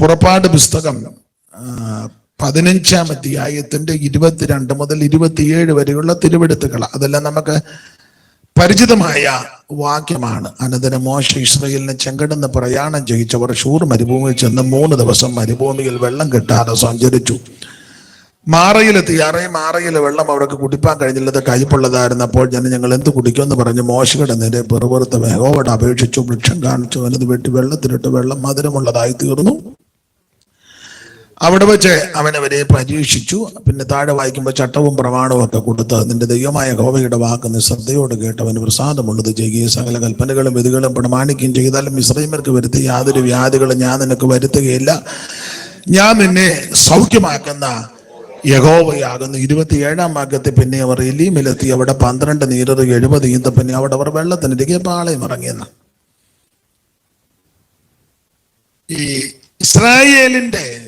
പുറപ്പാട് പുസ്തകം പതിനഞ്ചാം അധ്യായത്തിന്റെ ഇരുപത്തിരണ്ട് മുതൽ ഇരുപത്തിയേഴ് വരെയുള്ള തിരുവെടുത്തുകൾ അതെല്ലാം നമുക്ക് പരിചിതമായ വാക്യമാണ്. അനന്തരം മോശ ഇസ്രയേലിനെ ചെങ്കടന്ന് പ്രയാണം ചെയ്യിച്ചവർ ഷൂർ മരുഭൂമിയിൽ ചെന്ന് മൂന്ന് ദിവസം മരുഭൂമിയിൽ വെള്ളം കിട്ടാതെ സഞ്ചരിച്ചു. മാറയിലെത്തി. അറേ മാറയിലെ വെള്ളം അവർക്ക് കുടിപ്പാൻ കഴിഞ്ഞില്ലത് കയ്പുള്ളതായിരുന്നപ്പോൾ ഞാൻ ഞങ്ങൾ എന്ത് കുടിക്കുമെന്ന് പറഞ്ഞ്. മോശയുടെ നേരെ പെറുപുറത്ത് മെഹോവോട് അപേക്ഷിച്ചു. വൃക്ഷം കാണിച്ചു. അതിന് വെട്ടി വെള്ളത്തിലിട്ട് വെള്ളം മധുരമുള്ളതായി തീർന്നു. അവിടെ വെച്ച് അവനെ വരെ പരീക്ഷിച്ചു. പിന്നെ താഴെ വായിക്കുമ്പോൾ ചട്ടവും പ്രമാണവും ഒക്കെ കൊടുത്ത് നിന്റെ ദൈവമായ ഹോവയുടെ വാക്ക് നിശ്രദ്ധയോട് കേട്ടവന് പ്രസാദമുള്ളത് ചെയ്യുകയും സകല കൽപ്പനകളും വിധികളും പ്രമാണിക്കുകയും ചെയ്താലും ഇസ്രൈമർക്ക് വരുത്തി യാതൊരു വ്യാധികളും ഞാൻ നിനക്ക് വരുത്തുകയില്ല. ഞാൻ നിന്നെ സൗഖ്യമാക്കുന്ന യഹോവയാകുന്നു. ഇരുപത്തിയേഴാം വാക്യത്തിൽ പിന്നെ അവർ എലീമിലെത്തി. അവിടെ പന്ത്രണ്ട് നീരറ് എഴുപത് ഈന്ത പിന്നെ അവിടെ അവർ വെള്ളത്തിനിരിക്കെ പാളയം ഇറങ്ങിയെന്ന്. ഈ ഇസ്രായേലിന്റെ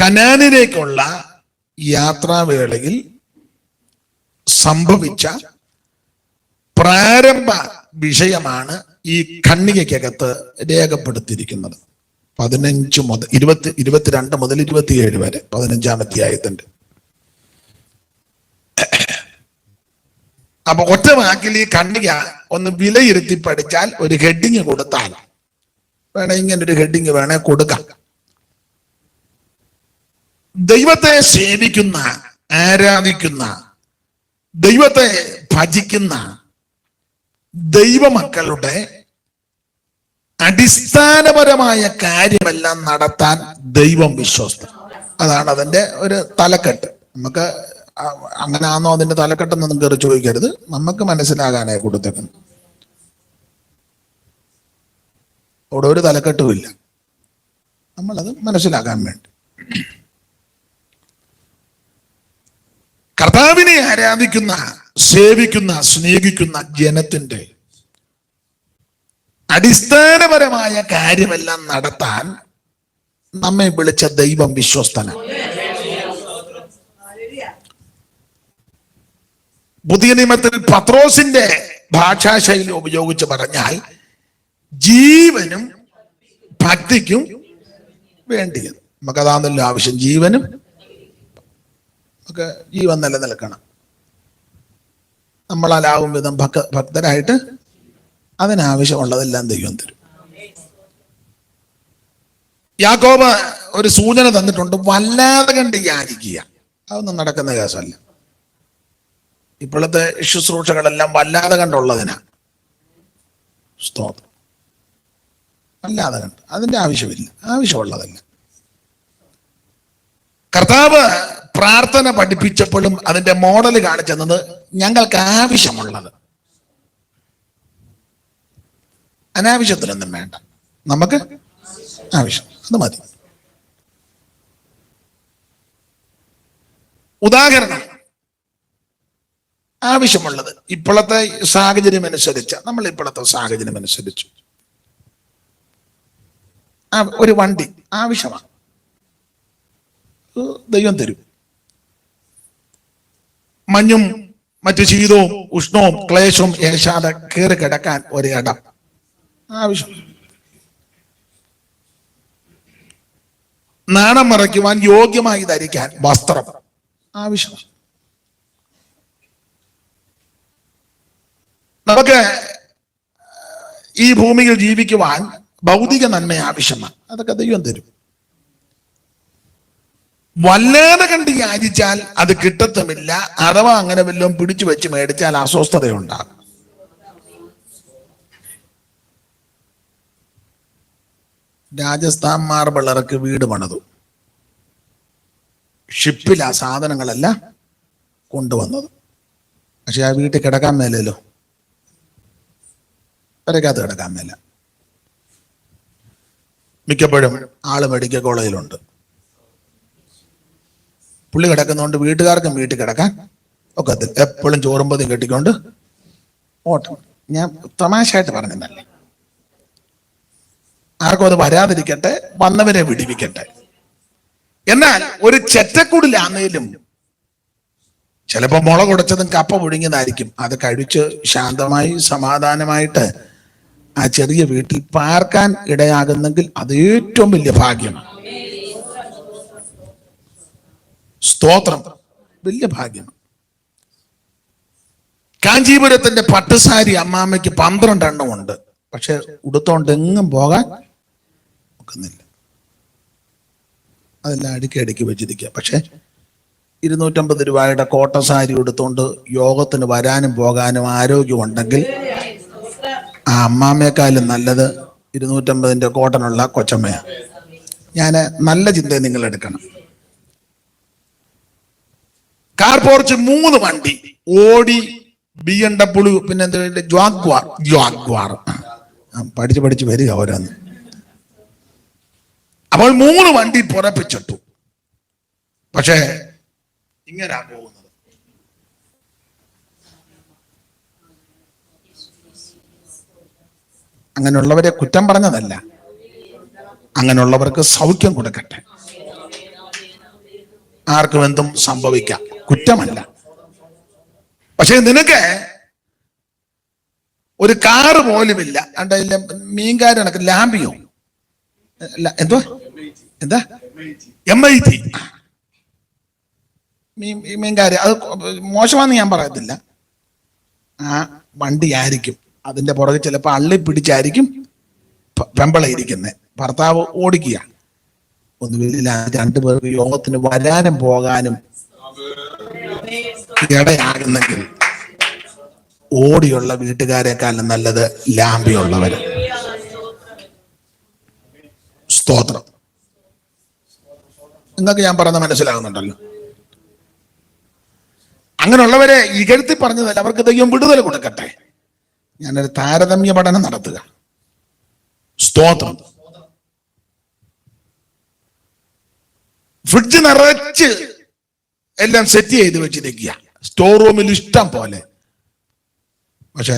കനാനിലേക്കുള്ള യാത്രാവേളയിൽ സംഭവിച്ച പ്രാരംഭ വിഷയമാണ് ഈ ഖണ്ണികയ്ക്കകത്ത് രേഖപ്പെടുത്തിയിരിക്കുന്നത്. പതിനഞ്ച് മുതൽ ഇരുപത്തി ഇരുപത്തിരണ്ട് മുതൽ ഇരുപത്തിയേഴ് വരെ പതിനഞ്ചാം അധ്യായത്തിന്റെ അപ്പൊ ഒറ്റ വാക്കിൽ ഈ കണ്ണിക ഒന്ന് വിലയിരുത്തി പഠിച്ചാൽ ഒരു ഹെഡിങ് കൊടുത്താൽ വേണേ ഇങ്ങനെ ഒരു ഹെഡിങ് വേണേ കൊടുക്കാം. ദൈവത്തെ സേവിക്കുന്ന ആരാധിക്കുന്ന ദൈവത്തെ ഭജിക്കുന്ന ദൈവമക്കളുടെ അടിസ്ഥാനപരമായ കാര്യമെല്ലാം നടത്താൻ ദൈവം വിശ്വസ്ത. അതാണ് അതിന്റെ ഒരു തലക്കെട്ട്. നമുക്ക് അങ്ങനെ ആണോ അതിന്റെ തലക്കെട്ടെന്നൊന്നും കയറി ചോദിക്കരുത്. നമുക്ക് മനസ്സിലാകാനായി കൊടുത്തേക്കുന്നു അവിടെ ഒരു തലക്കെട്ടുമില്ല നമ്മളത് മനസ്സിലാക്കാൻ വേണ്ടി. കർത്താവിനെ ആരാധിക്കുന്ന സേവിക്കുന്ന സ്നേഹിക്കുന്ന ജനത്തിന്റെ അടിസ്ഥാനപരമായ കാര്യമെല്ലാം നടത്താൻ നമ്മെ വിളിച്ച ദൈവം വിശ്വസ്തന പുതിയ നിയമത്തിൽ പത്രോസിന്റെ ഭാഷാശൈലി ഉപയോഗിച്ച് പറഞ്ഞാൽ ജീവനും ഭക്തിക്കും വേണ്ടിയത് നമുക്കതാണല്ലോ ആവശ്യം. ജീവനും നമുക്ക് ജീവൻ നിലനിൽക്കണം നമ്മളാലാവും വിധം ഭക്ത ഭക്തരായിട്ട് അതിനാവശ്യമുള്ളതെല്ലാം ദൈവം തരും. യാക്കോബ ഒരു സൂചന തന്നിട്ടുണ്ട് വല്ലാതെ കണ്ട് യാചിക്കുക. അതൊന്നും നടക്കുന്ന കേസല്ല. ഇപ്പോഴത്തെ ശുശ്രൂഷകളെല്ലാം വല്ലാതെ കണ്ടുള്ളതിനാ. സ്തോത്രം. വല്ലാതെ കണ്ട്. അതിന്റെ ആവശ്യമില്ല. ആവശ്യമുള്ളതല്ല. കർത്താവ് പ്രാർത്ഥന പഠിപ്പിച്ചപ്പോഴും അതിന്റെ മോഡൽ കാണിച്ചെന്നത് ഞങ്ങൾക്ക് ആവശ്യമുള്ളത്. അനാവശ്യത്തിനൊന്നും വേണ്ട. നമുക്ക് ആവശ്യം. അത് മതി. ഉദാഹരണം. ആവശ്യമുള്ളത്. ഇപ്പോഴത്തെ സാഹചര്യം അനുസരിച്ച് നമ്മൾ ഇപ്പോഴത്തെ സാഹചര്യം അനുസരിച്ച് ഒരു വണ്ടി ആവശ്യമാണ്. ദൈവം തരും. മഞ്ഞും മറ്റു ശീതവും ഉഷ്ണവും ക്ലേശവും ഏശാതെ കയറി കിടക്കാൻ ഒരു ഇടം. ആവശ്യം. നാണം മറയ്ക്കുവാൻ യോഗ്യമായി ധരിക്കാൻ വസ്ത്രം. ആവശ്യം. നമുക്ക് ഈ ഭൂമിയിൽ ജീവിക്കുവാൻ ഭൗതിക നന്മ ആവശ്യമാണ്. അതൊക്കെ ദൈവം തരും. വല്ലാതെ കണ്ട് യാചിച്ചാൽ അത് കിട്ടത്തുമില്ല അഥവാ അങ്ങനെ വല്ലതും പിടിച്ചു വെച്ച് മേടിച്ചാൽ അസ്വസ്ഥതയുണ്ടാകും. രാജസ്ഥാൻ മാർബിളർക്ക് വീട് പണിതു. ഷിപ്പിൽ ആ സാധനങ്ങളല്ല കൊണ്ടുവന്നത്. പക്ഷെ ആ വീട്ടിൽ കിടക്കാൻ മേലല്ലോ. പെരക്കകത്ത് കിടക്കാൻ മേല. മിക്കപ്പോഴും ആൾ മെഡിക്കൽ കോളേജിലുണ്ട്. പുള്ളി കിടക്കുന്നതുകൊണ്ട് വീട്ടുകാർക്കും വീട്ടിൽ കിടക്കാൻ ഒക്കത്തിൽ എപ്പോഴും ചോറുമ്പതും കെട്ടിക്കൊണ്ട് ഓട്ടം. ഞാൻ തമാശയായിട്ട് പറഞ്ഞതല്ലേ? ആർക്കും അത് വരാതിരിക്കട്ടെ വന്നവരെ വിടിവിക്കട്ടെ. എന്നാൽ ഒരു ചെറ്റക്കുടിലാന്നേലും ചിലപ്പോ മുള കുടച്ചതും കപ്പ പുഴുങ്ങിയതായിരിക്കും. അത് കഴിച്ച് ശാന്തമായി സമാധാനമായിട്ട് ആ ചെറിയ വീട്ടിൽ പാർക്കാൻ ഇടയാകുന്നെങ്കിൽ അത് ഏറ്റവും വലിയ ഭാഗ്യമാണ്. സ്തോത്രം. വലിയ ഭാഗ്യമാണ് കാഞ്ചീപുരത്തിന്റെ പട്ടുസാരി അമ്മാമ്മയ്ക്ക് പന്ത്രണ്ടെണ്ണം ഉണ്ട്. പക്ഷെ ഉടുത്തോണ്ട് എങ്ങും പോകാൻ ഒക്കുന്നില്ല. അതെല്ലാം അടുക്കി അടുക്കി വെച്ചിരിക്കുക. പക്ഷെ ഇരുന്നൂറ്റമ്പത് രൂപയുടെ കോട്ട സാരി ഉടുത്തോണ്ട് യോഗത്തിന് വരാനും പോകാനും ആരോഗ്യമുണ്ടെങ്കിൽ ആ അമ്മാമ്മയെക്കാളും നല്ലത് ഇരുന്നൂറ്റമ്പതിന്റെ കോട്ടനുള്ള കൊച്ചമ്മയാണ് ഞാൻ നല്ല ചിന്ത നിങ്ങൾ എടുക്കണം കാർ പോർച്ച് മൂന്ന് വണ്ടി. ഓടി ബി എം ഡബ്ല്യു പിന്നെ എന്താ ജ്വാഗ്വാർ ജ്വാഗ്വാർ പഠിച്ച് പഠിച്ച് വരിക ഓരോന്ന്. അപ്പോൾ മൂന്ന് വണ്ടി പുറപ്പിച്ചിട്ടു. പക്ഷേ ഇങ്ങനാ പോകുന്നത്. അങ്ങനെയുള്ളവരെ കുറ്റം പറഞ്ഞതല്ല. അങ്ങനെയുള്ളവർക്ക് സൗഖ്യം കൊടുക്കട്ടെ. ആർക്കും എന്തും സംഭവിക്കാം. കുറ്റമല്ല. പക്ഷെ നിനക്ക് ഒരു കാറ് പോലുമില്ല. അണ്ടല്ല കണക്ക് ലാമ്പിയോ? എന്തോ? എന്താ? എം ഐ ടി മീൻകാര് അത് മോശമാണെന്ന് ഞാൻ പറയത്തില്ല. ആ വണ്ടി ആയിരിക്കും. അതിന്റെ പുറകെ ചിലപ്പോൾ അള്ളി പിടിച്ചായിരിക്കും പെമ്പളയിരിക്കുന്നത് ഭർത്താവ് ഓടിക്കുക. ഒന്നുമില്ല രണ്ടുപേർക്ക് യോഗത്തിന് വരാനും പോകാനും ഇടയാകുന്നെങ്കിൽ ഓടിയുള്ള വീട്ടുകാരെക്കാളും നല്ലത് ലാമ്പിയുള്ളവർ സ്തോത്രം. നിങ്ങൾക്ക് ഞാൻ പറഞ്ഞ മനസ്സിലാകുന്നുണ്ടല്ലോ. അങ്ങനെയുള്ളവരെ ഇകഴ്ത്തി പറഞ്ഞതല്ല അവർക്ക് ദൈവം വിടുതൽ കൊടുക്കട്ടെ. ഞാനൊരു താരതമ്യ പഠനം നടത്തുക. സ്തോത്രം. ഫ്രിഡ്ജ് നിറച്ച് എല്ലാം സെറ്റ് ചെയ്ത് വെച്ചിരിക്കുക. സ്റ്റോർ റൂമിൽ ഇഷ്ടം പോലെ. പക്ഷേ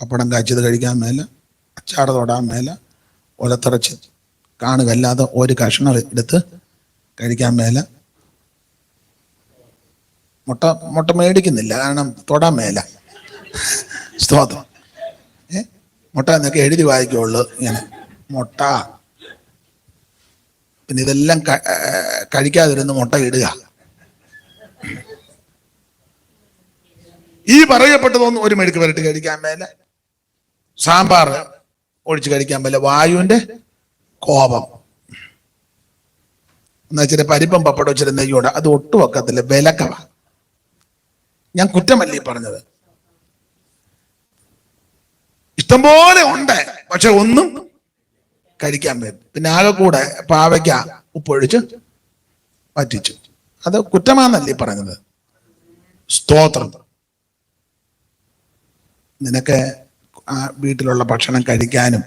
പപ്പടം കാച്ചത് കഴിക്കാൻ മേല അച്ചാട തൊടാൻ മേല ഒലത്തിറച്ച് കാണുകല്ലാതെ ഒരു കഷ്ണം എടുത്ത് കഴിക്കാൻ മേല മുട്ട മുട്ട മേടിക്കുന്നില്ല. കാരണം തൊടാൻ മേല. സ്തോത്രം ഏ? മുട്ട എന്നൊക്കെ എഴുതി വായിക്കുള്ളൂ ഇങ്ങനെ. മുട്ട. പിന്നെ ഇതെല്ലാം കഴിക്കാതിരുന്ന് മുട്ട ഇടുക. ഈ പറയപ്പെട്ടതൊന്നും ഒരു മെഴുക്ക് വരട്ടി കഴിക്കാൻ മേലെ. സാമ്പാർ ഒഴിച്ച് കഴിക്കാൻ മേലെ. വായുവിന്റെ കോപം. എന്നാ ഇച്ചിരി പരിപ്പം പപ്പടം ഇച്ചിരി നെയ്യോടെ അത് ഒട്ടും ഒക്കത്തില്ല വിലക്കവ. ഞാൻ കുറ്റമല്ല പറഞ്ഞത്? ഇഷ്ടംപോലെ ഉണ്ട്. പക്ഷെ ഒന്നും കഴിക്കാൻ പറ്റും പിന്നെ ആകെ കൂടെ പാവയ്ക്ക ഉപ്പൊഴിച്ച് പറ്റിച്ചു അത് കുറ്റമാണെന്നല്ലേ പറഞ്ഞത്? സ്തോത്രം. നിനക്ക് ആ വീട്ടിലുള്ള ഭക്ഷണം കഴിക്കാനും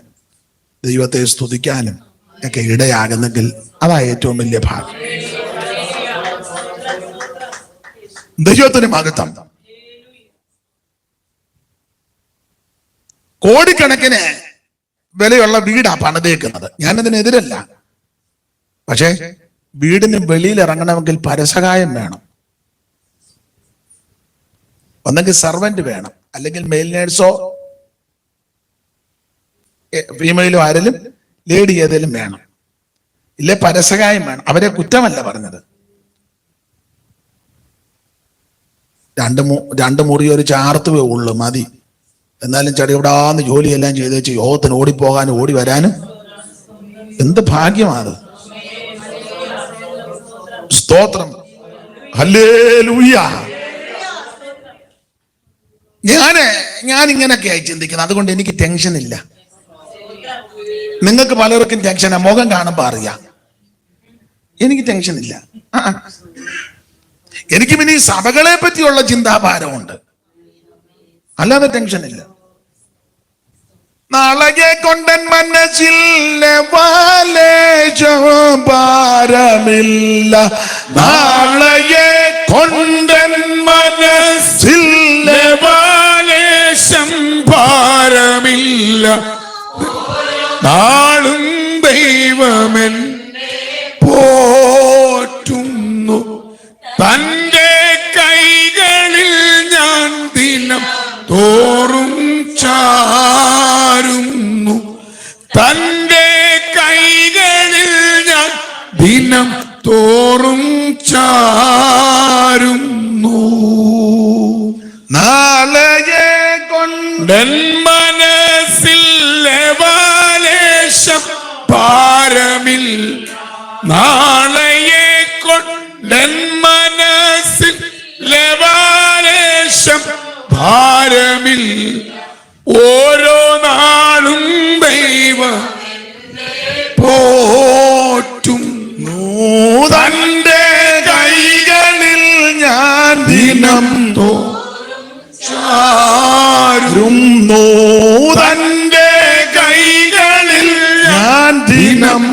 ദൈവത്തെ സ്തുതിക്കാനും ഒക്കെ ഇടയാകുന്നെങ്കിൽ അതാ ഏറ്റവും വലിയ ഭാഗം ദൈവത്തിന് മഹത്വം. കോടിക്കണക്കിന് വിലയുള്ള വീടാ പണിതേക്കുന്നത്. ഞാനതിനെതിരല്ല. പക്ഷേ വീടിന് വെളിയിൽ ഇറങ്ങണമെങ്കിൽ പരസഹായം വേണം. ഒന്നെങ്കിൽ സർവന്റ് വേണം. അല്ലെങ്കിൽ മെയിൽ നേഴ്സോ ഫീമെയിലോ ആരെങ്കിലും ലേഡി ഏതെങ്കിലും വേണം. ഇല്ലേ പരസഹായം വേണം. അവരെ കുറ്റമല്ല പറഞ്ഞത്. രണ്ട് രണ്ട് മുറി ഒരു ചാർത്തുവേ ഉള്ളു മതി. എന്നാലും ചടിവിടാന്ന് ജോലിയെല്ലാം ചെയ്ത് വെച്ച് യോഗത്തിന് ഓടിപ്പോകാനും ഓടി വരാനും എന്ത് ഭാഗ്യമാണ് സ്തോത്രം. ഞാൻ ഇങ്ങനെയൊക്കെയായി ചിന്തിക്കുന്നത്. അതുകൊണ്ട് എനിക്ക് ടെൻഷൻ ഇല്ല. നിങ്ങൾക്ക് പലർക്കും ടെൻഷനാ മുഖം കാണുമ്പോ അറിയാം. എനിക്ക് ടെൻഷൻ ഇല്ല. എനിക്ക് പിന്നെ ഈ സഭകളെ പറ്റിയുള്ള ചിന്താഭാരമുണ്ട്. അല്ലാതെ ടെൻഷൻ ഇല്ല. നാളെ കൊണ്ടൻ മനസ്സിൽ ഭാരമില്ല. നാളെ കൊണ്ടൻ ഇല്ല. നാളും ദൈവമെൻ പോറ്റുന്നു. തന്റെ കൈകളിൽ ഞാൻ ദിനം തോറും ചാരുന്നു. തന്റെ കൈകളിൽ ഞാൻ ദിനം തോറും ചാരുന്നു. നാളെ കൊണ്ടെന്ന് പാരമിൽ നാളെയെ കൊണ്ടൻ മനസ്സിൽ ലവാലേശം ഭാരമിൽ ഓരോ നാളും ദൈവ പോറ്റും. നൂതന്റെ കൈകളിൽ ഞാൻ ദിനം ചാരും നൂതന്റെ തന്റെ കൈകളിൽ ഞാൻ ദിനം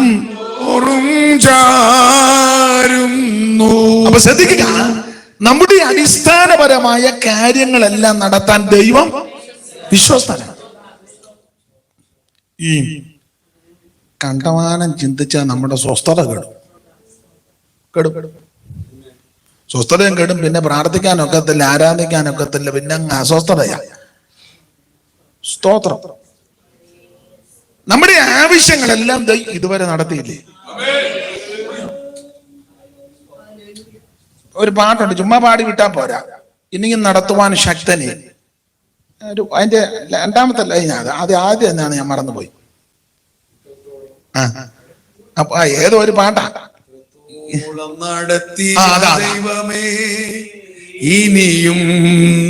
ചാരുന്നു. അപ്പൊ ശ്രദ്ധിക്കുക. നമ്മുടെ അടിസ്ഥാനപരമായ കാര്യങ്ങളെല്ലാം നടത്താൻ ദൈവം വിശ്വസ്തനാണ്. ഈ കണ്ടമാനം ചിന്തിച്ച നമ്മുടെ സ്വസ്ഥത കെടും. കെടും. സ്വസ്ഥതയും കെടും പിന്നെ പ്രാർത്ഥിക്കാനൊക്കത്തില്ല ആരാധിക്കാനൊക്കത്തില്ല പിന്നെ അസ്വസ്ഥതയാ. സ്തോത്രം. നമ്മുടെ ആവശ്യങ്ങളെല്ലാം ഇതുവരെ നടത്തിയില്ലേ? ഒരു പാട്ടുണ്ട്. ചുമ്മാ പാടി വിട്ടാൽ പോരാ. ഇനിയും നടത്തുവാൻ ശക്തനെ. ഒരു അതിന്റെ രണ്ടാമത്തെ ലൈൻ അത്. ആദ്യം ആദ്യം എന്നാണ് ഞാൻ മറന്നുപോയി. ആ അപ്പൊ ഏതോ ഒരു പാട്ടാ. നടത്തി. ദൈവമേ ഇനിയും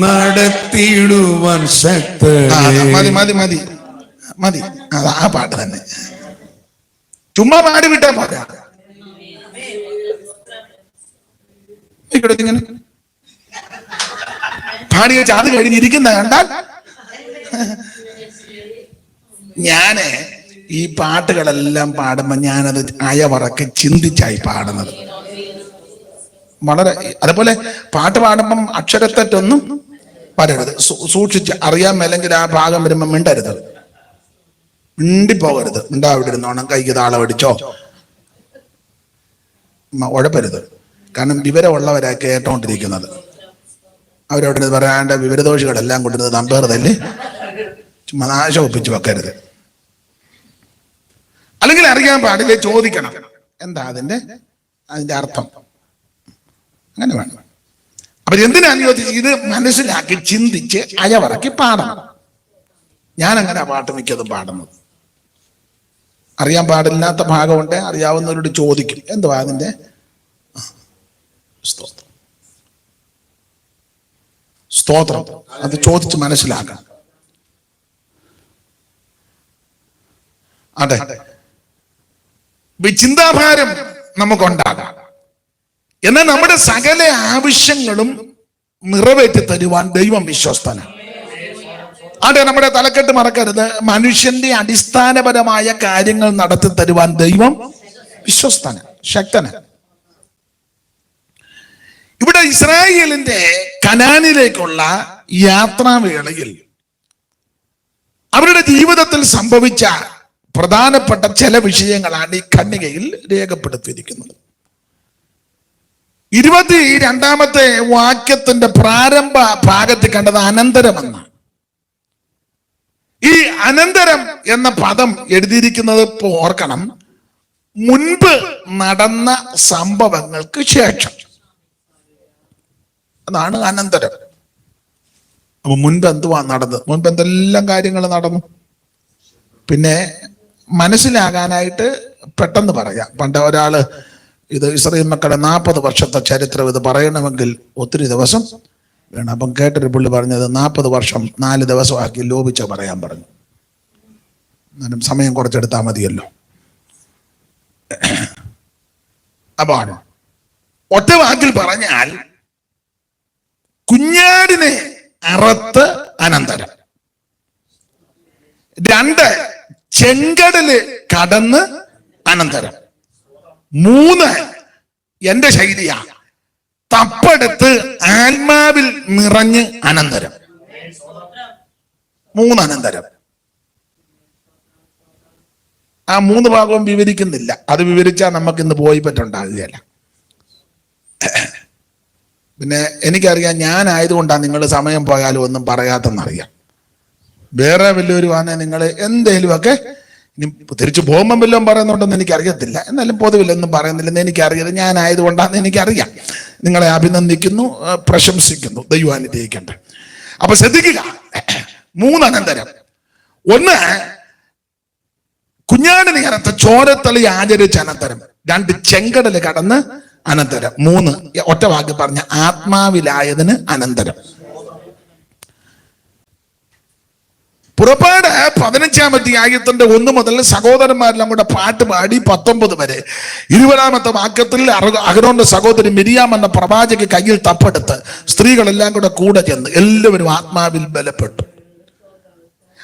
നടത്തിയിടുവാൻ ശക്ത മതി മതി മതി. മതി. അതാ ആ പാട്ട് തന്നെ. ചുമ്മാ പാടി വിട്ടാ പോരാ. ഇങ്ങനെ. പാടി വെച്ച് അത് കഴിഞ്ഞിരിക്കുന്ന കണ്ടാൽ ഞാൻ ഈ പാട്ടുകളെല്ലാം പാടുമ്പോ ഞാനത് അയവറക്കെ ചിന്തിച്ചായി പാടുന്നത്. വളരെ അതുപോലെ പാട്ട് പാടുമ്പം അക്ഷരത്തെറ്റൊന്നും വരരുത്. സൂക്ഷിച്ച് അറിയാൻ മേലെങ്കിൽ ആ ഭാഗം വരുമ്പോ മിണ്ടരുത്. മിണ്ടിപ്പോകരുത്. മിണ്ടാവിടെ ഇരുന്നോണം കൈക്ക് താളം അടിച്ചോ. ഉഴപ്പരുത്. കാരണം വിവരമുള്ളവരാ കേട്ടോണ്ടിരിക്കുന്നത് അവരവിടെ നിന്ന് പറയാണ്ട് വിവരദോഷികളെല്ലാം കൊണ്ടുവരുന്നത് നമ്പേറുതല്ലേ? ചുമ്മാ നാശം ഒപ്പിച്ച് വെക്കരുത്. അല്ലെങ്കിൽ അറിയാൻ പാടില്ല ചോദിക്കണം. എന്താ അതിന്റെ അതിന്റെ അർത്ഥം? അങ്ങനെ വേണം. അപ്പൊ എന്തിനാ ചോദിച്ചത് ഇത് മനസ്സിലാക്കി ചിന്തിച്ച് അയവറക്കി പാടണം? ഞാൻ അങ്ങനെ പാട്ട് മിക്കതും പാടുന്നത്. അറിയാൻ പാടില്ലാത്ത ഭാഗമുണ്ട് അറിയാവുന്നവരോട് ചോദിക്കും. എന്തുവാ അതിന്റെ? സ്തോത്രം. സ്തോത്രം. അത് ചോദിച്ച് മനസ്സിലാക്കണം അതെ. ചിന്താഭാരം നമുക്കുണ്ടാകാം. എന്നാൽ നമ്മുടെ സകല ആവശ്യങ്ങളും നിറവേറ്റി തരുവാൻ ദൈവം വിശ്വസ്തനാണ്. അതെ നമ്മുടെ തലക്കെട്ട് മറക്കരുത്. മനുഷ്യന്റെ അടിസ്ഥാനപരമായ കാര്യങ്ങൾ നടത്തി തരുവാൻ ദൈവം വിശ്വസ്തന ശക്തന ഇവിടെ ഇസ്രായേലിന്റെ കനാനിലേക്കുള്ള യാത്രാവേളയിൽ അവരുടെ ജീവിതത്തിൽ സംഭവിച്ച പ്രധാനപ്പെട്ട ചില വിഷയങ്ങളാണ് ഈ ഖണ്ണികയിൽ രേഖപ്പെടുത്തിയിരിക്കുന്നത്. ഇരുപത്തി രണ്ടാമത്തെ വാക്യത്തിന്റെ പ്രാരംഭ ഭാഗത്ത് കണ്ടത് അനന്തരമെന്ന. ഈ അനന്തരം എന്ന പദം എഴുതിയിരിക്കുന്നത് ഓർക്കണം. മുൻപ് നടന്ന സംഭവങ്ങൾക്ക് ശേഷം. അതാണ് അനന്തരം. അപ്പൊ മുൻപ് എന്തുവാ നടന്നത് മുൻപ് എന്തെല്ലാം കാര്യങ്ങൾ നടന്നു? പിന്നെ മനസ്സിലാകാനായിട്ട് പെട്ടെന്ന് പറയാം. പണ്ട് ഒരാൾ ഇത് ഇസ്രയേൽ മക്കളുടെ നാൽപ്പത് വർഷത്തെ ചരിത്രം ഇത് പറയണമെങ്കിൽ ഒത്തിരി ദിവസം വേണം. അപ്പം കേട്ടൊരു പുള്ളി പറഞ്ഞത് നാൽപ്പത് വർഷം നാല് ദിവസമാക്കി ലോപിച്ച പറയാൻ പറഞ്ഞു. എന്നാലും സമയം കുറച്ചെടുത്താൽ മതിയല്ലോ. അപ്പാണ് ഒറ്റ വാക്കിൽ പറഞ്ഞാൽ കുഞ്ഞാടിനെ അറത്ത് അനന്തരം. രണ്ട് ചെങ്കടൽ കടന്ന് അനന്തരം. മൂന്ന് എന്റെ ശൈലിയാ. തപ്പെടുത്ത് ആത്മാവിൽ നിറഞ്ഞ് അനന്തരം. മൂന്ന് അനന്തരം. ആ മൂന്ന് ഭാഗവും വിവരിക്കുന്നില്ല. അത് വിവരിച്ചാൽ നമുക്ക് ഇന്ന് പോയി പറ്റുണ്ടാകുകയല്ല. പിന്നെ എനിക്കറിയാം ഞാനായതുകൊണ്ടാണ് നിങ്ങൾ സമയം പോയാലും ഒന്നും പറയാത്തെന്നറിയാം വേറെ വലിയൊരു ആണെ നിങ്ങൾ എന്തെങ്കിലുമൊക്കെ ഇനി തിരിച്ചു പോകുമ്പം വല്ലതും പറയുന്നുണ്ടെന്ന് എനിക്കറിയത്തില്ല. എന്നാലും പൊതുവിലൊന്നും പറയുന്നില്ലെന്ന് എനിക്കറിയത് ഞാൻ ആയതുകൊണ്ടാണെന്ന് എനിക്കറിയാം. നിങ്ങളെ അഭിനന്ദിക്കുന്നു പ്രശംസിക്കുന്നു. ദൈവം അനുഗ്രഹിക്കട്ടെ. അപ്പൊ ശ്രദ്ധിക്കുക. മൂന്നനന്തരം. ഒന്ന് കുഞ്ഞാട് നേരത്തെ ചോരത്തളി ആചരിച്ച അനന്തരം. രണ്ട് ചെങ്കടൽ കടന്ന് അനന്തരം. മൂന്ന് ഒറ്റ വാക്ക് പറഞ്ഞ ആത്മാവിലായതിന് അനന്തരം. പുറപ്പാട് പതിനഞ്ചാം അധ്യായത്തിന്റെ ഒന്ന് മുതൽ സഹോദരന്മാരെല്ലാം കൂടെ പാട്ട് പാടി പത്തൊമ്പത് വരെ. ഇരുപതാമത്തെ വാക്യത്തിൽ അഹരോന്റെ സഹോദരി മിരിയാം എന്ന പ്രവാചക കയ്യിൽ തപ്പെടുത്ത് സ്ത്രീകളെല്ലാം കൂടെ കൂടെ ചെന്ന് എല്ലാവരും ആത്മാവിൽ ബലപ്പെട്ടു.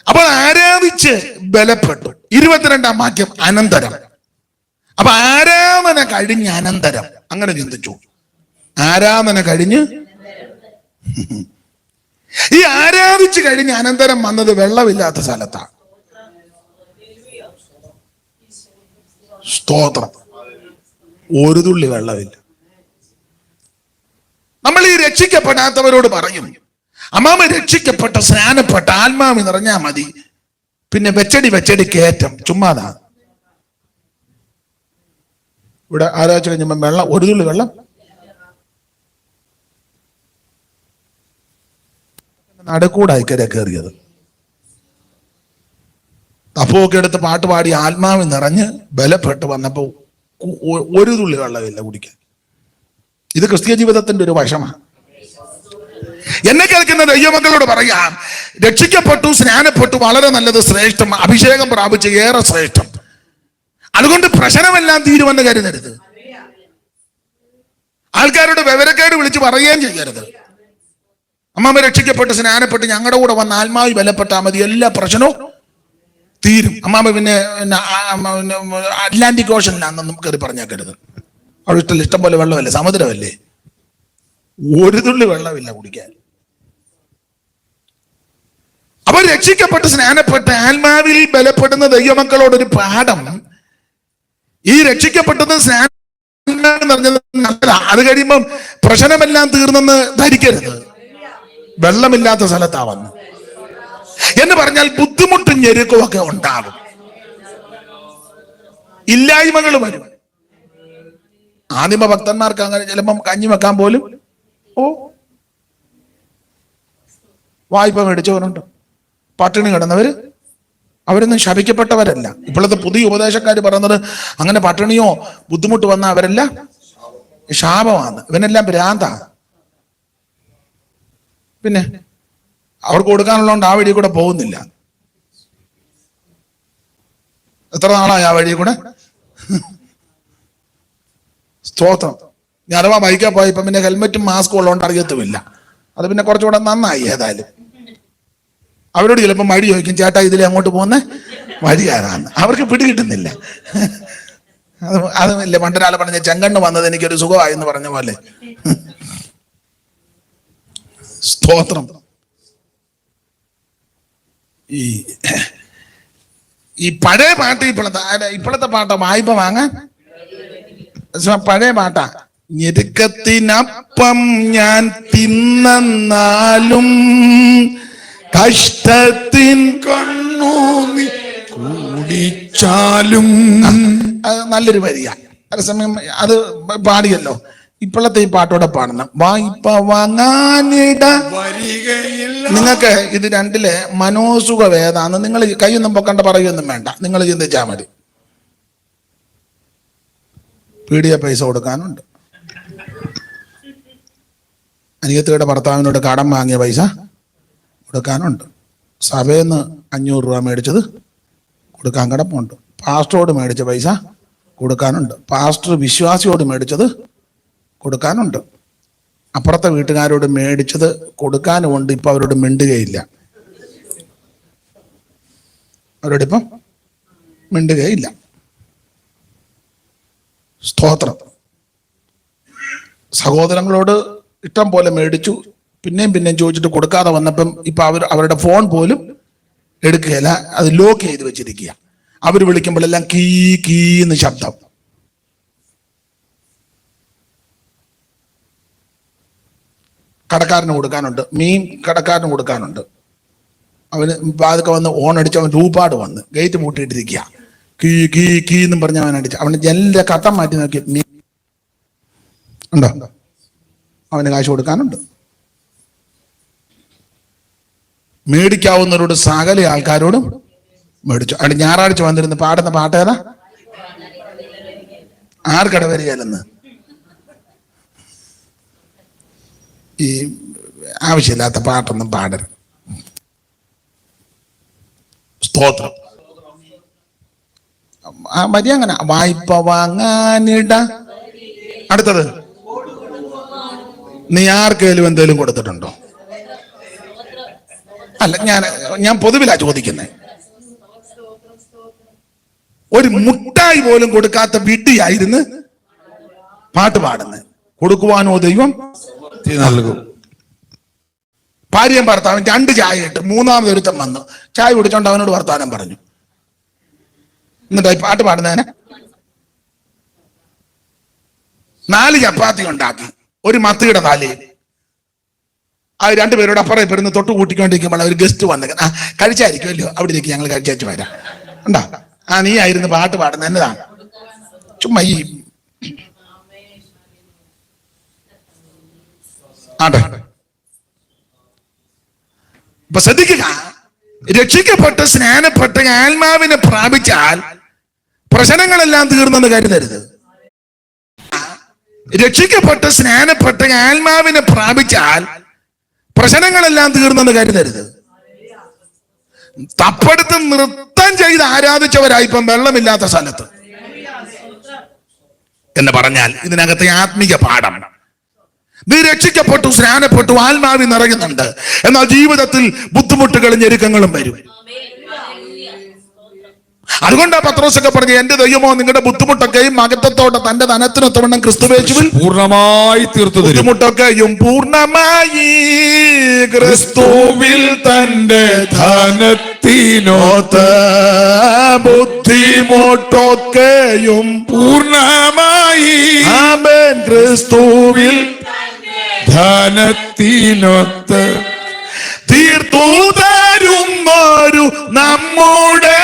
അപ്പോൾ ആരാധിച്ച് ബലപ്പെട്ടു? ഇരുപത്തിരണ്ടാം വാക്യം അനന്തരം. അപ്പൊ ആരാധന കഴിഞ്ഞ് അനന്തരം? അങ്ങനെ ചിന്തിച്ചു. ആരാധന കഴിഞ്ഞ്? ഈ ആരാധിച്ചു കഴിഞ്ഞ് അനന്തരം വന്നത് വെള്ളമില്ലാത്ത സ്ഥലത്താണ്. സ്തോത്രം. ഒരു തുള്ളി വെള്ളമില്ല. നമ്മൾ ഈ രക്ഷിക്കപ്പെടാത്തവരോട് പറയും അമ്മാമ രക്ഷിക്കപ്പെട്ട സ്നാനപ്പെട്ട ആത്മാവി നിറഞ്ഞാ മതി. പിന്നെ വെച്ചടി വെച്ചടി കയറ്റം. ചുമ്മാതാ. ഇവിടെ ആരാഴ്ച കഴിഞ്ഞപ്പോൾ വെള്ളം ഒരു തുള്ളി വെള്ളം. നടക്കൂടായി കര കയറിയത്. തപ്പമൊക്കെ എടുത്ത് പാട്ട് പാടി ആത്മാവ് നിറഞ്ഞ് ബലപ്പെട്ട് വന്നപ്പോ ഒരു തുള്ളി വെള്ളമില്ല കുടിക്കാൻ. ഇത് ക്രിസ്തീയ ജീവിതത്തിന്റെ ഒരു വശമാണ്. എന്നെ കേൾക്കുന്ന ദൈവമക്കളോട് പറയാം രക്ഷിക്കപ്പെട്ടു സ്നാനപ്പെട്ടു വളരെ നല്ലത് ശ്രേഷ്ഠം അഭിഷേകം പ്രാപിച്ച് ഏറെ ശ്രേഷ്ഠം. അതുകൊണ്ട് പ്രശ്നമെല്ലാം തീരുമെന്ന് കരുതരുത്. ആൾക്കാരുടെ വിവരക്കേട് വിളിച്ച് പറയുകയും ചെയ്യരുത്. അമ്മമ്മ രക്ഷിക്കപ്പെട്ട് സ്നാനപ്പെട്ട് ഞങ്ങളുടെ കൂടെ വന്ന ആത്മാവി ബലപ്പെട്ടാൽ മതി. എല്ലാ പ്രശ്നവും തീരും. അമ്മാമ്മ പിന്നെ അറ്റ്ലാന്റിക് ഓഷനിലാണെന്ന് കയറി പറഞ്ഞേക്കരുത് അവിടെ ഇഷ്ടം ഇഷ്ടം പോലെ വെള്ളമല്ലേ? സമുദ്രമല്ലേ? ഒരു തുള്ളി വെള്ളമില്ല കുടിക്കാൻ. അപ്പൊ രക്ഷിക്കപ്പെട്ട് സ്നാനപ്പെട്ട് ആത്മാവിൽ ബലപ്പെടുന്ന ദൈവമക്കളോടൊരു പാഠം ഈ രക്ഷിക്കപ്പെട്ടത് അത് കഴിയുമ്പം പ്രശ്നമെല്ലാം തീർന്നെന്ന് ധരിക്കരുത്. വെള്ളമില്ലാത്ത സ്ഥലത്താ വന്നു എന്ന് പറഞ്ഞാൽ ബുദ്ധിമുട്ടും ഞെരുക്കും ഒക്കെ ഉണ്ടാകും. ഇല്ലായ്മകൾ വരും. ആദിമ ഭക്തന്മാർക്ക് അങ്ങനെ ചിലപ്പം കഞ്ഞി വെക്കാൻ പോലും ഓ വായ്പ മേടിച്ചവരുണ്ട്. പട്ടിണി കിടന്നവര് അവരൊന്നും ശപിക്കപ്പെട്ടവരല്ല. ഇപ്പോഴത്തെ പുതിയ ഉപദേശക്കാർ പറയുന്നത് അങ്ങനെ പട്ടിണിയോ ബുദ്ധിമുട്ട് വന്ന അവരല്ല ശാപമാണ്. ഇവനെല്ലാം ഭ്രാന്ത. പിന്നെ അവർക്ക് കൊടുക്കാനുള്ളതുകൊണ്ട് ആ വഴി കൂടെ പോകുന്നില്ല. എത്ര നാളായി ആ വഴി കൂടെ? സ്തോത്രം. ഞാൻ അഥവാ ബൈക്കാ പോയപ്പോ പിന്നെ ഹെൽമെറ്റും മാസ്കും ഉള്ളതുകൊണ്ട് അറിയത്തുമില്ല. അത് പിന്നെ കുറച്ചുകൂടെ നന്നായി ഏതായാലും. അവരോട് ചിലപ്പോൾ മടി ചോദിക്കും ചേട്ടാ ഇതിലെ അങ്ങോട്ട് പോകുന്ന? വഴി ആരാന്ന് അവർക്ക് പിടികിട്ടുന്നില്ല. അത് അതുമില്ല പണ്ടൊരാൾ പറഞ്ഞ ചെങ്കണ്ണ് വന്നത് എനിക്കൊരു സുഖമായി എന്ന് പറഞ്ഞ പോലെ. സ്തോത്രം. ഈ ഈ പഴയ പാട്ട് ഇപ്പോഴത്തെ ഇപ്പോഴത്തെ പാട്ട വായ്പ വാങ്ങാൻ? പഴയ പാട്ടാ. ഞെരുക്കത്തിനപ്പം ഞാൻ തിന്നാലും കഷ്ടത്തിൻ കണ്ണു കുടിച്ചാലും. അത് നല്ലൊരു വരിക അതേസമയം അത് പാടിയല്ലോ. ഇപ്പോഴത്തെ ഈ പാട്ടോടെ പാടണം. വായ്പ വാങ്ങാനിട. നിങ്ങൾക്ക് ഇത് രണ്ടിലെ മനോസുഖ വേദാന്ന് നിങ്ങൾ കൈയൊന്നും പൊക്കണ്ട പറയൊന്നും വേണ്ട. നിങ്ങൾ ചിന്തിച്ചാൽ മതി. പീഡിയ പൈസ കൊടുക്കാനുണ്ട്. അനിയത്തിയുടെ ഭർത്താവിനോട് കടം വാങ്ങിയ പൈസ കൊടുക്കാനുണ്ട്. സഭയിൽ നിന്ന് അഞ്ഞൂറ് രൂപ മേടിച്ചത് കൊടുക്കാൻ കിടപ്പുണ്ട്. പാസ്റ്ററോട് മേടിച്ച പൈസ കൊടുക്കാനുണ്ട്. പാസ്റ്റർ വിശ്വാസിയോട് മേടിച്ചത് കൊടുക്കാനുണ്ട്. അപ്പുറത്തെ വീട്ടുകാരോട് മേടിച്ചത് കൊടുക്കാനുമുണ്ട്. ഇപ്പം അവരോട് മിണ്ടുകയില്ല. അവരോടിപ്പം മിണ്ടുകയില്ല. സ്തോത്രം. സഹോദരങ്ങളോട് ഇഷ്ടം പോലെ മേടിച്ചു. പിന്നെയും പിന്നെയും ചോദിച്ചിട്ട് കൊടുക്കാതെ വന്നപ്പം ഇപ്പൊ അവർ അവരുടെ ഫോൺ പോലും എടുക്കുകയില്ല. അത് ലോക്ക് ചെയ്ത് വെച്ചിരിക്കുക. അവർ വിളിക്കുമ്പോഴെല്ലാം കീ കീ എന്ന് ശബ്ദം. കടക്കാരന് കൊടുക്കാനുണ്ട്. മീൻ കടക്കാരന് കൊടുക്കാനുണ്ട്. അവന് പാതൊക്കെ വന്ന് അടിച്ച് അവൻ രൂപാട് വന്ന്. ഗേറ്റ് മൂട്ടിയിട്ടിരിക്കുക. കീ കീ കീ എന്നും പറഞ്ഞ അവൻ അടിച്ചു അവന് ജനലിന്റെ കത്തം മാറ്റി നോക്കി. മീൻ ഉണ്ടോ? അവന് കാശ് കൊടുക്കാനുണ്ട്. മേടിക്കാവുന്നവരോട് സകല ആൾക്കാരോടും മേടിച്ചു. അവിടെ ഞായറാഴ്ച വന്നിരുന്ന് പാടുന്ന പാട്ട് ഏതാ? ആർക്കട വരികയല്ലെന്ന്? ഈ ആവശ്യമില്ലാത്ത പാട്ടൊന്നും പാടരുത്. സ്തോത്രം. മതി അങ്ങനെ. വായ്പ വാങ്ങാനിട. അടുത്തത്. നീ ആർക്കേലും എന്തെങ്കിലും കൊടുത്തിട്ടുണ്ടോ? അല്ല ഞാൻ ഞാൻ പൊതുവിലാ ചോദിക്കുന്നത് ഒരു മുട്ടായി പോലും കൊടുക്കാത്ത വിഡ്ഢിയായിരുന്നു പാട്ട് പാടുന്നത് കൊടുക്കുവാനോ ദൈവം നൽകും. ഭാര്യയും ഭർത്താവും രണ്ട് ചായ ഇട്ട് മൂന്നാമത് ഒരുത്തം വന്നു. ചായ കുടിച്ചോണ്ട് അവനോട് വർത്താനം പറഞ്ഞു. എന്നിട്ട് പാട്ട് പാടുന്നതിന് നാല് ചപ്പാത്തി ഉണ്ടാക്കി. ഒരു മത്തിയുടെ തലയിൽ ആ രണ്ടുപേരോട് അപ്പുറം ഇപ്പുറന്ന് തൊട്ട് കൂട്ടിക്കൊണ്ടിരിക്കുമ്പോൾ ഒരു ഗസ്റ്റ് വന്നു ആ കഴിച്ചായിരിക്കുമല്ലോ അവിടേക്ക് ഞങ്ങൾ കഴിച്ചു വരാം. ഉണ്ടാ ആ നീ ആയിരുന്നു പാട്ട് പാടുന്നത്. എന്നതാണ്? ചുമ്മാ ഈ ആട്ടെ. ഇപ്പൊ ശ്രദ്ധിക്കുക. രക്ഷിക്കപ്പെട്ട് സ്നാനപ്പെട്ട് ആത്മാവിനെ പ്രാപിച്ചാൽ പ്രശ്നങ്ങളെല്ലാം തീർന്നെന്ന് കരുതരുത്. രക്ഷിക്കപ്പെട്ട് സ്നാനപ്പെട്ട് ആത്മാവിനെ പ്രാപിച്ചാൽ പ്രശ്നങ്ങളെല്ലാം തീർന്നെന്ന് കരുതരുത്. തപ്പെടുത്ത് നൃത്തം ചെയ്ത് ആരാധിച്ചവരായിപ്പം വെള്ളമില്ലാത്ത സ്ഥലത്ത്. എന്ന് പറഞ്ഞാൽ ഇതിനകത്തെ ആത്മീക പാഠം. നീ രക്ഷിക്കപ്പെട്ടു സ്നാനപ്പെട്ടു ആത്മാവി നിറയുന്നുണ്ട്. എന്നാൽ ജീവിതത്തിൽ ബുദ്ധിമുട്ടുകളും ഞെരുക്കങ്ങളും വരും. അതുകൊണ്ടാ പത്രോസൊക്കെ പറഞ്ഞു എന്റെ ദൈവമോ നിങ്ങളുടെ ബുദ്ധിമുട്ടൊക്കെയും മകത്വത്തോടെ തന്റെ ധനത്തിനൊത്തവണ്ണം ക്രിസ്തുവേശുവിൽ പൂർണമായി തീർത്തു ബുദ്ധിമുട്ടൊക്കെയും പൂർണമായി ക്രിസ്തുവിൽ തന്റെ ധനത്തിനോത്ത ബുദ്ധിമുട്ടൊക്കെയും പൂർണമായി ക്രിസ്തുവിൽ ധനത്തിനൊത്ത് തീർത്തു തരുന്നൊരു നമ്മുടെ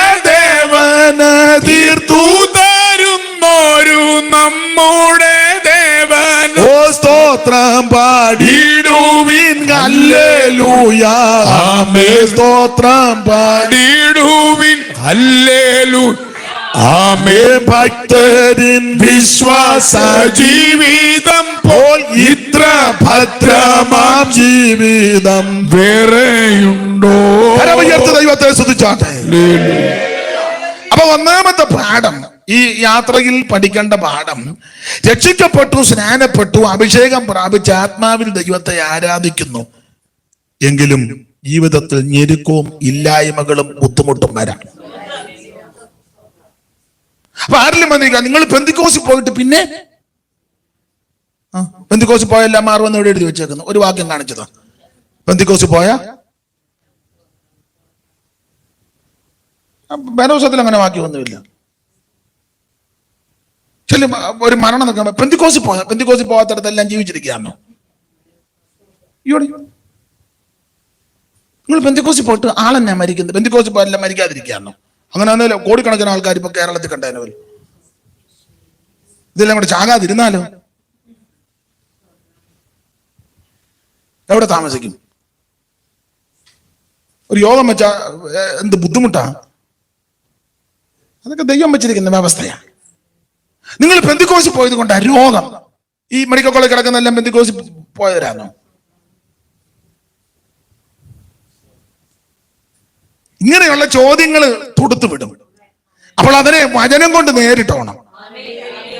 തീർത്തു തരുന്നൊരു നമ്മുടെ ദേവൻ. ഓ സ്തോത്രം പാടിടുവിൻ അല്ലേലൂയ ആമേ സ്തോത്രം പാടി. പാടിടുവിൻ ഹല്ലേലൂ. ആമേ ഭക്തരിൻ വിശ്വാസ ജീവിതം പോൽ ഇത്ര ഭദ്രമാം ജീവിതം. വേറെയുണ്ടോ? ദൈവത്തെ സ്തുതിച്ചാട്ടെ. അപ്പൊ ഒന്നാമത്തെ പാഠം ഈ യാത്രയിൽ പഠിക്കേണ്ട പാഠം. രക്ഷിക്കപ്പെട്ടു സ്നാനപ്പെട്ടു അഭിഷേകം പ്രാപിച്ച ആത്മാവിൽ ദൈവത്തെ ആരാധിക്കുന്നു. എങ്കിലും ജീവിതത്തിൽ ഞെരുക്കവും ഇല്ലായ്മകളും ബുദ്ധിമുട്ടും വരാം. അപ്പൊ ആരിലും വന്നിരിക്കുക നിങ്ങൾ പെന്തിക്കോസിൽ പോയിട്ട് പിന്നെ? പെന്തിക്കോസിൽ പോയെല്ലാം മാറുമെന്ന് ഇവിടെ എഴുതി വെച്ചേക്കുന്നു. ഒരു വാക്യം കാണിച്ചതാ. പെന്തിക്കോസിൽ പോയ? ബലോസത്തിൽ അങ്ങനെ വാക്യമൊന്നുമില്ല ചില ഒരു മരണം നിൽക്കുമ്പോ പെന്തിക്കോസിൽ പോ പെന്തിക്കോസിൽ പോകാത്തടത്തെല്ലാം ജീവിച്ചിരിക്കുകയാണോ നിങ്ങൾ പെന്തിക്കോസി പോയിട്ട് ആളെന്നെ മരിക്കുന്നത് പെന്തിക്കോസി പോയെല്ലാം മരിക്കാതിരിക്കുകയാണോ അങ്ങനെ ഒന്നുമില്ല കോടിക്കണക്കിന് ആൾക്കാർ ഇപ്പൊ കേരളത്തിൽ കണ്ടേനോ ഇതെല്ലാം കൂടെ ചാകാതിരുന്നാലോ എവിടെ താമസിക്കും? ഒരു യോഗം വെച്ചാ എന്ത് ബുദ്ധിമുട്ടാ? അതൊക്കെ ദൈവം വെച്ചിരിക്കുന്ന വ്യവസ്ഥയാണ്. നിങ്ങൾ പെന്തിക്കോസിൽ പോയത് കൊണ്ടാ രോഗം. ഈ മെഡിക്കൽ കോളേജ് കിടക്കുന്നെല്ലാം പെന്തിക്കോസിൽ പോയവരാണോ ഇങ്ങനെയുള്ള ചോദ്യങ്ങൾ തൊടുത്തു വിടും. അപ്പോൾ അതിനെ വചനം കൊണ്ട് നേരിട്ടോണം.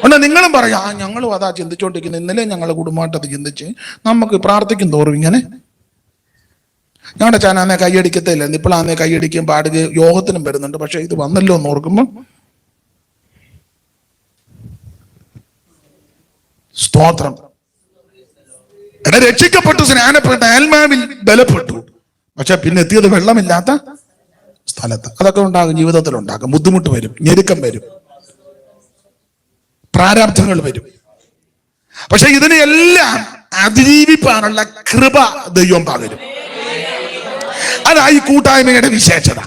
ഒന്ന് നിങ്ങളും പറയാം ആ ഞങ്ങളും അതാ ചിന്തിച്ചോണ്ടിരിക്കുന്നത് ഇന്നലെ ഞങ്ങളുടെ കുടുംബമായിട്ട് അത് ചിന്തിച്ച് നമുക്ക് പ്രാർത്ഥിക്കും തോറും ഇങ്ങനെ ഞങ്ങളുടെ ചാനാന്നെ കൈയടിക്കത്തില്ല. ഇപ്പോഴാന്നെ കൈയടിക്കും പാടുക യോഗത്തിനും വരുന്നുണ്ട്. പക്ഷെ ഇത് വന്നല്ലോ എന്ന് ഓർക്കുമ്പോൾ സ്തോത്രം. എടാ രക്ഷിക്കപ്പെട്ടു സ്നാനപ്പെട്ട ആൽമാവിൽ ബലപ്പെട്ടു. പക്ഷെ പിന്നെ എത്തിയത് വെള്ളമില്ലാത്ത സ്ഥലത്ത്. അതൊക്കെ ഉണ്ടാകും ജീവിതത്തിൽ ഉണ്ടാകും ബുദ്ധിമുട്ട് വരും ഞെരുക്കം വരും. പ്രാരാബ്ധങ്ങൾ വരും. പക്ഷെ ഇതിനെല്ലാം അതിജീവിപ്പാനുള്ള കൃപ ദൈവം പകരും. അതാ ഈ കൂട്ടായ്മയുടെ വിശേഷത.